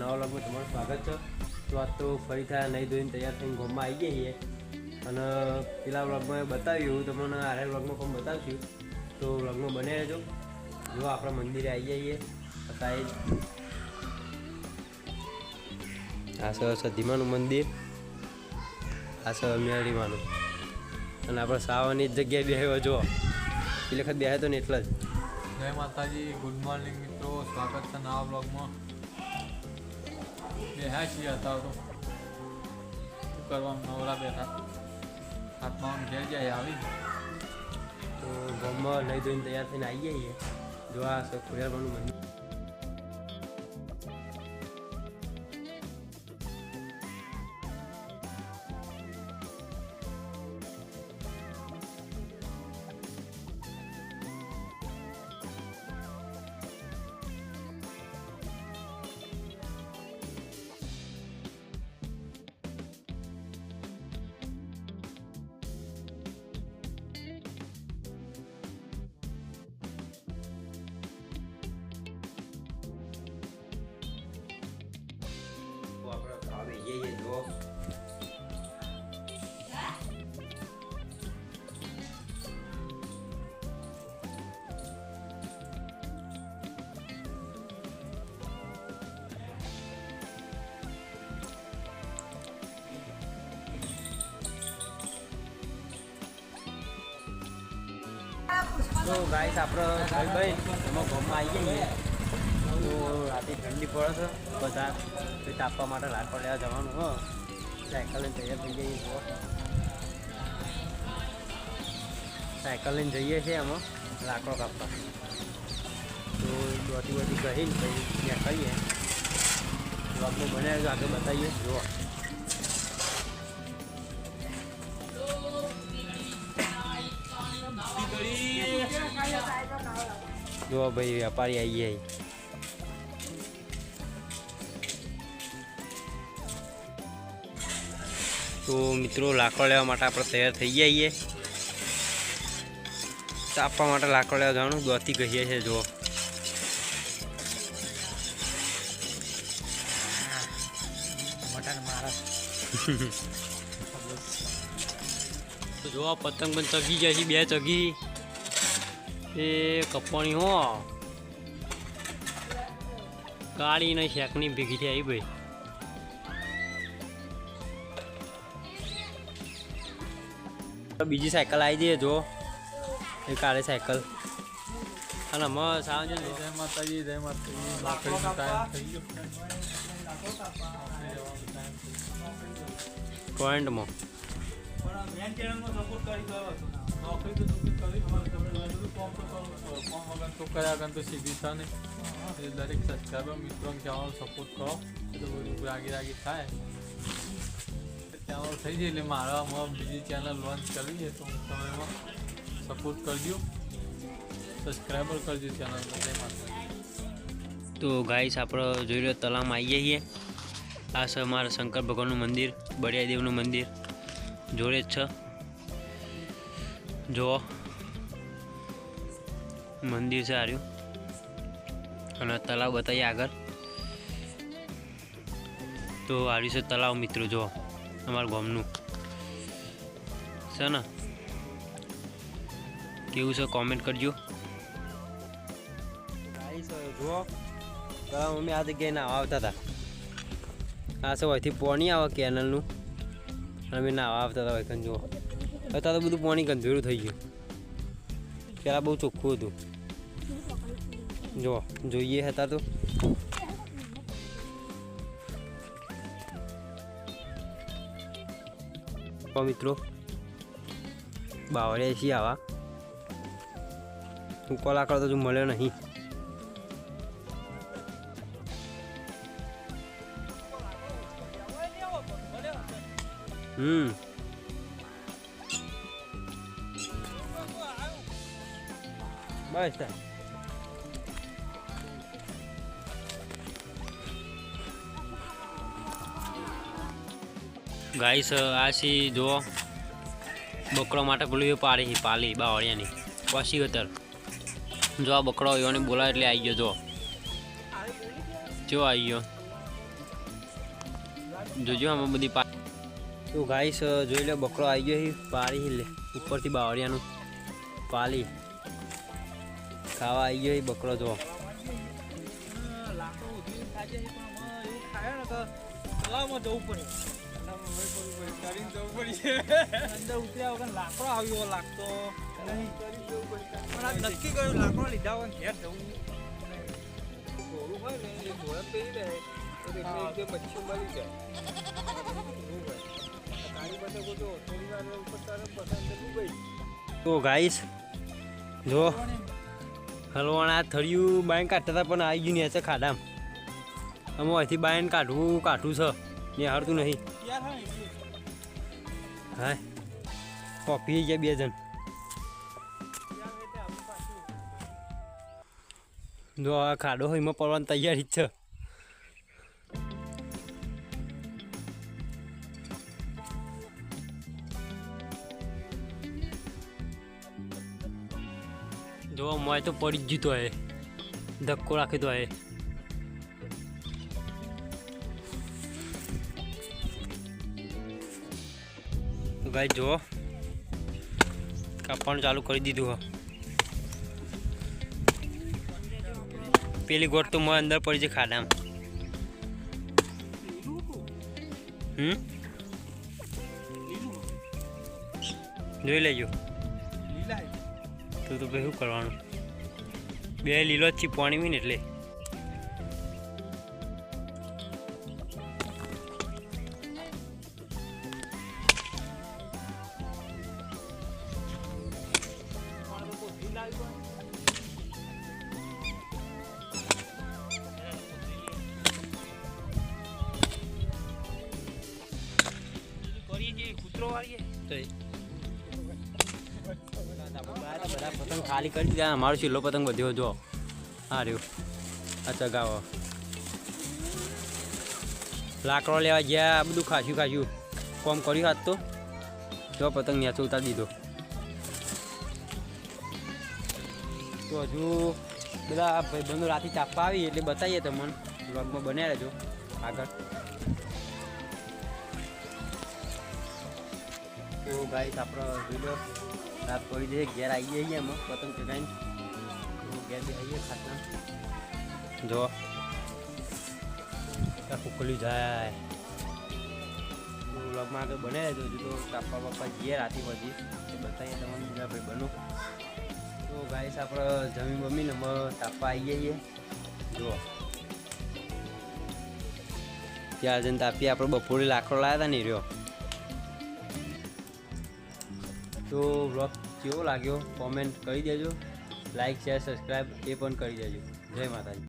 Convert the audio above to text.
નવા વ્લોગમાં તમારું સ્વાગત છે. તો આજ તો ફરી થયા નહીં ધોઈને તૈયાર થઈને ગોમમાં આવી જઈએ અને પેલા વ્લોગમાં બતાવ્યું, તમને આરે વ્લોગમાં પણ બતાવશું. તો વ્લોગમાં બને રહેજો. જો આપણે મંદિરે આવી જઈએ આ છે સધીમાનું મંદિર. આ છે મેળીમાનું અને આપણે સાવાની જગ્યાએ બેહ્યો જો પેલી વખત બેહ્યો તો ને એટલે જ. જય માતાજી, ગુડ મોર્નિંગ મિત્રો. સ્વાગત છે નવા બ્લોગમાં બેહ્યા છીએ હતા તો. શું કરવાનું? નવરા બેઠા. હાથમાં ઘેર જાય આવી. તો ગામમાં નહીં ધોઈને તૈયાર થઈને આવી જઈએ જો આ છે ખોડિયારમાંનું મંદિર આપણે આવી જઈએ જો તો ગાઈસ આપણે ભાઈ ભાઈ એમાં ગામમાં આવી જઈએ તો રાતે ઠંડી પડે છે. બધા તાપવા માટે રાખવા જવાનું, હો. સાયકલ લઈને તૈયાર થઈ જઈએ જુઓ સાયકલ લઈને જઈએ છીએ આમાં, લાકડો કાપવા. તો દોટી બોટી કહીને પછી ત્યાં કહીએ બ્લોગમાં બનાવ્યો આગળ બતાવીએ. જુઓ. જુઓ ભાઈ, વેપારી આવી જાય તો મિત્રો લાકડો લેવા માટે આપણે તૈયાર થઈ જઈએ તાપવા માટે લાકડો લેવા જવાનું દોતી કહીએ છીએ મટન જો આ પતંગ પણ ચગી જાય છે બે ચગી. એ કપણી હો. કાળી ને શેકની ભેગી થઈ ભાઈ. બીજી સાયકલ આવી જઈએ જો એ કાળે સાયકલ. અને અમે સાંજે જય માતાજી જય માતાજી. લાકડીનો ટાઈમ થઈ ગયો. પોઈન્ટમાં દરેક સબસ્ક્રાઈબર મિત્રોને કહેવાનો સપોર્ટ કરો. તો બધું રાગી રાગી થાય ત્યાં થઈ જાય એટલે મારા હમણાં બીજી ચેનલ લોન્ચ કરવી છે, તો હું તમે એમાં સપોર્ટ કરજો. સબસ્ક્રાઈબર કરજો ચેનલને જય માતા તો ગાઈસ આપણે જોઈ લો, તલામ આવીએ છીએ. આ છે અમારા શંકર ભગવાનનું મંદિર બળિયાદેવનું મંદિર. જોડે જ છે. જુઓ. મંદિર છે આર્યું અને તલાવ બતાવીએ આગળ. તો આર્યું છે તલાવ, મિત્રો, જુઓ. અમારા ગામનું. છે ને? કેવું છે? કોમેન્ટ કરજો. જુઓ. પેલા મમ્મી આ જગ્યાએ નાવા આવતા હતા આ અહીંથી પોણી આવે કેનલનું. અમે નાવા આવતા હતા વૈકન જુઓ. અત્યારે તો બધું પોણી ગંધેરું થઈ ગયું. પહેલાં બહુ ચોખ્ખું હતું. જુઓ, જોઈએ હતા તો. તો મિત્રો બાવળિયા છીએ આવા તું કોલા કરતો તું મળ્યો નહીં હમ બસ ગાઈસ આ સી જો બકરો માટે પાળી પાડી પાલી, બાવળિયાની. પછી ગતર જો આ બકરો એવાની બોલાય એટલે આવી ગયો જો જો આવી ગયો. જોજો આમાં બધી પા તો ગાઈસ જોઈ લે, બકરો આવી ગયો પાળી લે. ઉપરથી બાવળિયાનું પાલી. ખાવા આવી ગયો બકરો જો જવું ઉધી આમાં તો ગાઈસ જો, હલવાણા થળિયું બાયન કાઢતા હતા, પણ આવી ગયું ને ખાડામાં. અમે અહીંથી બાયન કાઢવું કાઢવું છે. ને હારતું નહીં. હા. કોફી ગયા બે જણ. જો આ ખાડો હોય, એમાં પડવાની તૈયારી જ છે. જો મોય તો પડી જ જતો તો ધક્કો રાખી તો એ ભાઈ જો કાપવાનું ચાલુ કરી દીધું પેલી ગોટ તો મને અંદર પડી છે ખાડામાં. હમ? જોઈ લેજો. તો તો ભાઈ શું કરવાનું? બે લીલો જ છે પાણી એટલે. પતંગ ખાલી કરી દીધા અમારો છેલ્લો પતંગ વધ્યો, જો. આ રહ્યો. આ ચગાવો. લાકડો લેવા ગયા બધું ખાસ્યું ખાસ્યું. કોમ કર્યું હાથ તો. જો, પતંગ ન્યાચો ઉતારી દીધો. તો હજુ બધા ભાઈબંધો રાતે ચાપવા આવી, એટલે બતાવીએ તમને. બ્લોગમાં બન્યા રહેજો. આગળ. તો ગાઈસ આપણો વીડિયો રાત પડી જઈએ ઘેર આવી જઈએ એમાં પતંગ ચગાવીને. ઘેર બી આવીએ ખાટલા. જો. કુકલી જાય. વ્લોગમાં આગળ બને રહેજો હજુ તો કાપવા બાપા જઈએ રાતે પછી. એ બતાવીએ તમને બીજા ભાઈ બનો. તો ગાઈસ આપણે જમીન બમીને અમે તાપવા આવી જઈએ જો. ત્યાં જઈને તાપી આપણે બપોરે લાકડો લાવ્યા હતા ને રહ્યો તો વ્લોગ કેવો લાગ્યો? કોમેન્ટ કરી દેજો. લાઈક શેર સબસ્ક્રાઈબ એ પણ કરી દેજો. જય માતાજી.